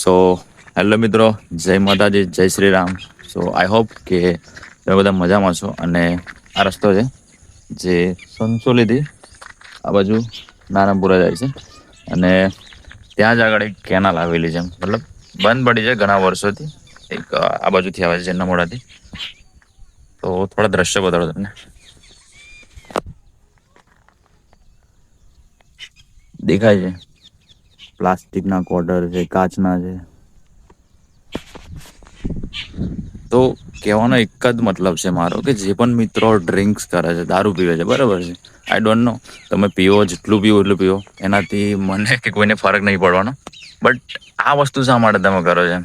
So hello મિત્રો, જય માતાજી, જય Shri Ram so I hope કે તમે બધા મજામાં છો અને આ રસ્તો છે જે સંસોલીથી આ બાજુ નારાયણપુરા જાય છે અને ત્યાં જ આગળ એક કેનાલ આવેલી છે. મતલબ બંધ પડી છે ઘણા વર્ષોથી. એક આ બાજુથી આવે છે નમોડાથી મોડાથી તો થોડા દ્રશ્ય બતાડો તમને. દેખાય છે. પ્લાસ્ટિકના ક્વાર્ટર છે, કાચના છે. તો કહેવાનો એક જ મતલબ છે મારો કે જે પણ મિત્રો ડ્રિંક્સ કરે છે, દારૂ પીવે છે, બરાબર છે? આઈ ડોન્ટ નો તમે પીવો જેટલું પીવો એટલું પીવો એનાથી મને કે કોઈને ફરક નહીં પડવાનો. બટ આ વસ્તુ શા માટે તમે કરો છો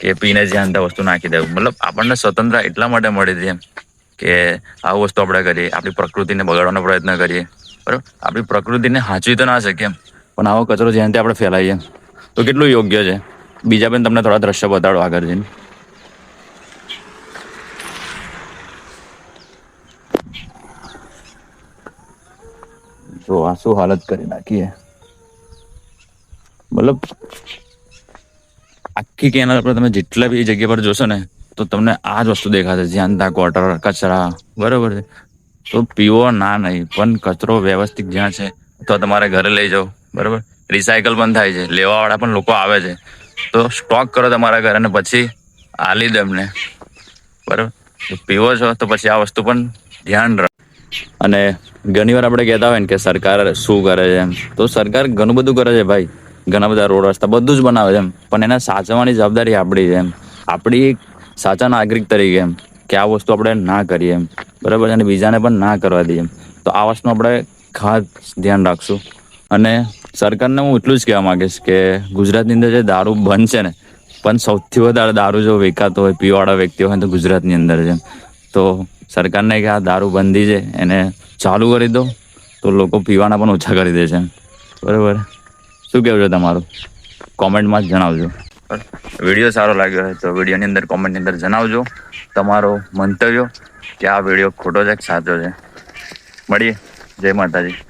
કે પીને જ્યાં ત્યાં વસ્તુ નાખી દેવું મતલબ આપણને સ્વતંત્ર એટલા માટે મળી છે કે આવું વસ્તુ આપણે કરીએ, આપણી પ્રકૃતિને બગાડવાનો પ્રયત્ન કરીએ. બરાબર? આપણી પ્રકૃતિને હાંચવી તો ના શકીએ પણ આવો કચરો જ્યાં ત્યાં આપણે ફેલાઈએ. તો કેટલું યોગ્ય છે? બીજા પણ તમને થોડા દ્રશ્ય બતાડો આગળ જઈને. જો, આ શું હાલત કરી નાખીએ મતલબ, આખી કેનાલ પર તમે જેટલા બી જગ્યા પર જોશો ને, તો તમને આ જ વસ્તુ દેખાશે. જ્યાં ત્યાં ક્વાર્ટર કચરા, બરાબર છે. તો પીવો ના નહીં, પણ કચરો વ્યવસ્થિત જ્યાં છે, તો તમારે ઘરે લઈ જાઓ. બરાબર? રિસાયકલ પણ થાય છે. લેવાવાળા પણ લોકો આવે છે. તો સ્ટોક કરો તમારા ઘરે અને પછી આલી દો એમને. બરાબર? પીવો છો તો પછી આ વસ્તુ પણ ધ્યાન રાખ અને ઘણીવાર આપણે કહેતા હોય ને કે સરકાર શું કરે છે એમ. તો સરકાર ઘણું બધું કરે છે ભાઈ. ઘણા બધા રોડ રસ્તા બધું જ બનાવે છે એમ. પણ એને સાચવવાની જવાબદારી આપણી છે એમ. આપણી સાચા નાગરિક તરીકે એમ કે આ વસ્તુ આપણે ના કરીએ એમ. બરાબર? અને બીજાને પણ ના કરવા દઈએ એમ. તો આ વસ્તુનું આપણે ખાસ ધ્યાન રાખશું. અને સરકારને હું એટલું જ કહેવા માંગીશ કે ગુજરાતની અંદર જે દારૂ બંધ છે ને, પણ સૌથી વધારે દારૂ જો વેચાતો હોય, પીવાવાળા વ્યક્તિઓ હોય તો ગુજરાતની અંદર છે તો સરકારને કે આ દારૂ બંધી છે, એને ચાલુ કરી દો, તો લોકો પીવાના પણ ઓછા કરી દે છે બરાબર. શું કહેવું છે તમારું? કોમેન્ટમાં જ જણાવજો. વીડિયો સારો લાગ્યો હોય તો વિડીયોની અંદર, કોમેન્ટની અંદર જણાવજો. તમારો મંતવ્યો કે આ વીડિયો ખોટો છે કે સાચો છે? મળીએ. જય માતાજી.